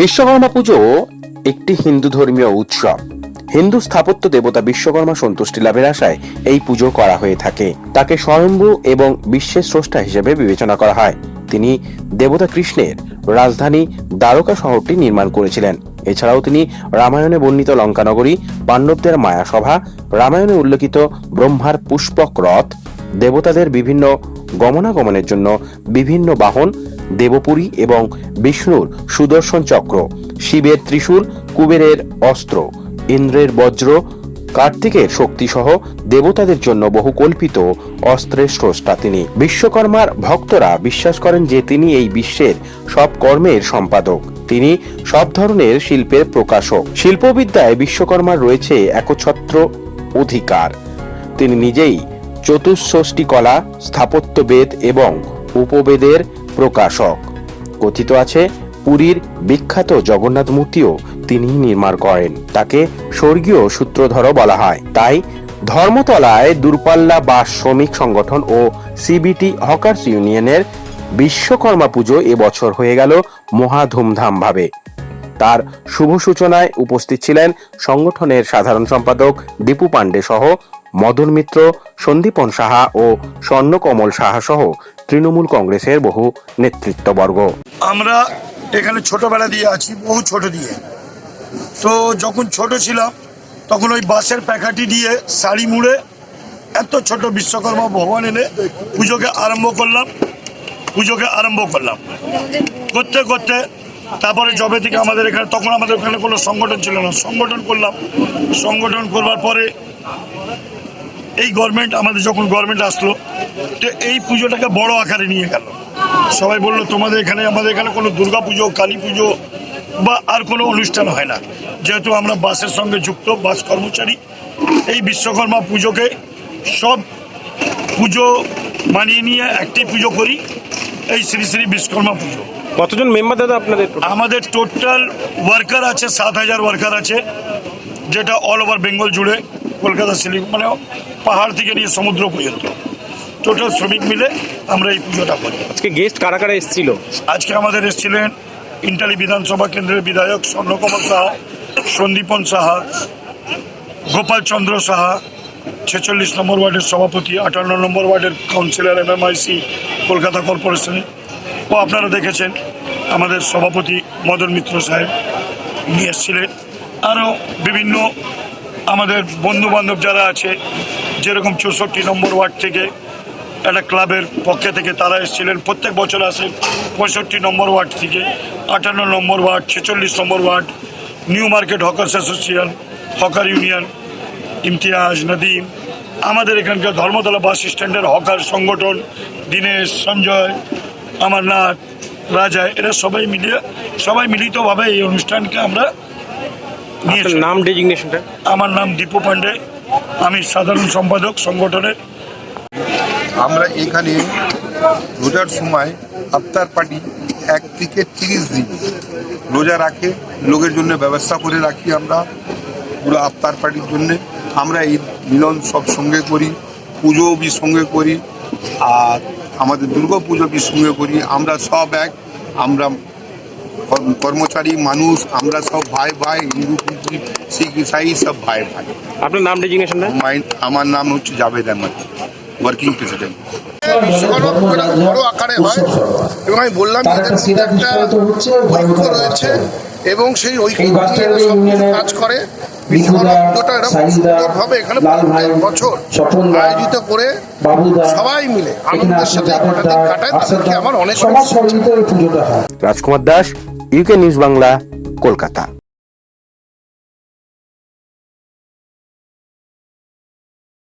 বিশ্বকর্মা পুজো একটি হিন্দু ধর্মীয় উৎসব। হিন্দু স্থাপত্য দেবতা বিশ্বকর্মা সন্তুষ্টি লাভের আশায় এই পুজো করা হয়ে থাকে। তাকে স্বয়ম্ভু এবং বিশ্বের স্রষ্টা হিসেবে বিবেচনা করা হয়। তিনি দেবতা কৃষ্ণের রাজধানী দ্বারকা শহরটি নির্মাণ করেছিলেন। এছাড়াও তিনি রামায়ণে বর্ণিত লঙ্কানগরী, পাণ্ডবদের মায়াসভা, রামায়ণে উল্লেখিত ব্রহ্মার পুষ্পক রথ, দেবতাদের বিভিন্ন গমনাগমনের জন্য বিভিন্ন বাহন দেবপুরী এবং বিষ্ণুর সুদর্শন চক্র, শিবের ত্রিশূল, কুবেরের অস্ত্র, ইন্দ্রের বজ্র, কার্তিকের শক্তিসহ দেবতাদের জন্য বহু কল্পিত অস্ত্রের স্রষ্টা তিনি। বিশ্বকর্মার ভক্তরা বিশ্বাস করেন যে তিনি এই বিশ্বের সব কর্মের সম্পাদক। তিনি সব ধরনের শিল্পের প্রকাশক। শিল্পবিদ্যায় বিশ্বকর্মার রয়েছে একছত্র অধিকার। তিনি নিজেই চতুষ্ষষ্টি কলা, স্থাপত্যবেদ এবং উপবেদের প্রকাশক। কথিত আছে, পুরীর বিখ্যাত জগন্নাথ মূর্তিও তিনি নির্মাণ করেন। তাকে স্বর্গীয় সূত্রধর বলা হয়। তাই ধর্মতলায় দূরপাল্লা বা শ্রমিক সংগঠন ও সিবিটি হকার্স ইউনিয়নের বিশ্বকর্মা পুজো এবছর হয়ে গেল মহা ধুমধাম ভাবে তার শুভ সূচনায় উপস্থিত ছিলেন সংগঠনের সাধারণ সম্পাদক দীপু পাণ্ডে সহ মদন মিত্র, সন্দীপন সাহা ও স্বর্ণকমল সাহা সহ তৃণমূল কংগ্রেসের বহু নেতৃত্ববর্গ। আমরা এখানে ছোটবেলা দিয়ে আছি, বহু ছোট দিয়ে। তো যখন ছোট ছিলাম, তখন ওই বাঁশের প্যাকাটি দিয়ে শাড়ি মুড়ে এত ছোট বিশ্বকর্মা ভগবান এনে পুজোকে আরম্ভ করলাম, পুজোকে আরম্ভ করলাম। করতে করতে তারপরে জবে থেকে আমাদের এখানে, তখন আমাদের এখানে কোনো সংগঠন ছিল না। সংগঠন করলাম। সংগঠন করবার পরে এই গভর্নমেন্ট আমাদের যখন গভর্নমেন্ট আসলো তো এই পুজোটাকে বড় আকারে নিয়ে গেল। সবাই বলল তোমাদের এখানে আমাদের এখানে কোনো দুর্গা পুজো কালী পুজো বা আর কোনো অনুষ্ঠান হয় না। যেহেতু আমরা বাসের সঙ্গে যুক্ত বাস কর্মচারী এই বিশ্বকর্মা পুজোকে সব পুজো মানিয়ে নিয়ে একটি পুজো করি এই শ্রী শ্রী বিশ্বকর্মা পুজো। কতজন মেম্বার দাদা আপনাদের আমাদের টোটাল ওয়ার্কার আছে সাত হাজার ওয়ার্কার আছে যেটা অল ওভার বেঙ্গল জুড়ে। কলকাতা শিলিগুড়ি মানে পাহাড় থেকে নিয়ে সমুদ্র পর্যন্ত। টোটাল শ্রমিক মিলে আমরা এই পুজোটা করি। আজকে গেস্ট কারা কারা এসেছিল? আজকে আমাদের এসেছিলেন ইন্টালি বিধানসভা কেন্দ্রের বিধায়ক স্বর্ণকমল সাহা সন্দীপন সাহা গোপাল চন্দ্র সাহা ছেচল্লিশ নম্বর ওয়ার্ডের সভাপতি আটান্ন নম্বর ওয়ার্ডের কাউন্সিলর এমএমআইসি কলকাতা কর্পোরেশনে। ও আপনারা দেখেছেন আমাদের সভাপতি মদন মিত্র সাহেব নিয়ে এসেছিলেন। আরও বিভিন্ন আমাদের বন্ধু বান্ধব যারা আছে, যেরকম চৌষট্টি নম্বর ওয়ার্ড থেকে একটা ক্লাবের পক্ষে থেকে তারা এসেছিলেন। প্রত্যেক বছর আসে পঁয়ষট্টি নম্বর ওয়ার্ড থেকে, আটান্ন নম্বর ওয়ার্ড, ছেচল্লিশ নম্বর ward, new market hawkers association, hawker union, Imtiaz Nadeem. আমাদের এখানকার ধর্মতলা বাস স্ট্যান্ডের হকার সংগঠন, দীনেশ, সঞ্জয়, অমরনাথ, রাজা, এরা সবাই মিলিয়ে, সবাই মিলিতভাবে এই অনুষ্ঠানকে আমরা নিয়ে নাম ডেজিগনেশনটা? আমার নাম দীপু পান্ডে। আমি সাধারণ সম্পাদক সংগঠনের। আমরা এখানে রোজার সময় আফতার পার্টি এক থেকে তিরিশ দিন রোজা রাখে লোকের জন্য ব্যবস্থা করে রাখি আমরা পুরো আফতার পার্টির জন্যে। আমরা এই মিলন সব সঙ্গে করি পুজো বি সঙ্গে করি আর আমাদের দুর্গা পুজো বি সঙ্গে করি। আমরা সব এক আমরা কর্মচারী মানুষ আমরা সব ভাই ভাই হিন্দু শিখ ইসাই সব ভাই ভাই। আপনার নাম ডেজিগনেশন আমার নাম হচ্ছে জাভেদ আহমদ ওয়ার্কিং প্রেসিডেন্ট বড় আকারে হয় এবং আমি বললাম একটা ঐক্য রয়েছে এবং সেই ঐক্য কাজ করে। বছর আয়োজিত করে সবাই মিলে আনন্দের সাথে কাটায়। আমার অনেক সমাজ পুজোটা হয়। Rajkumar Das UK news Bangla Kolkata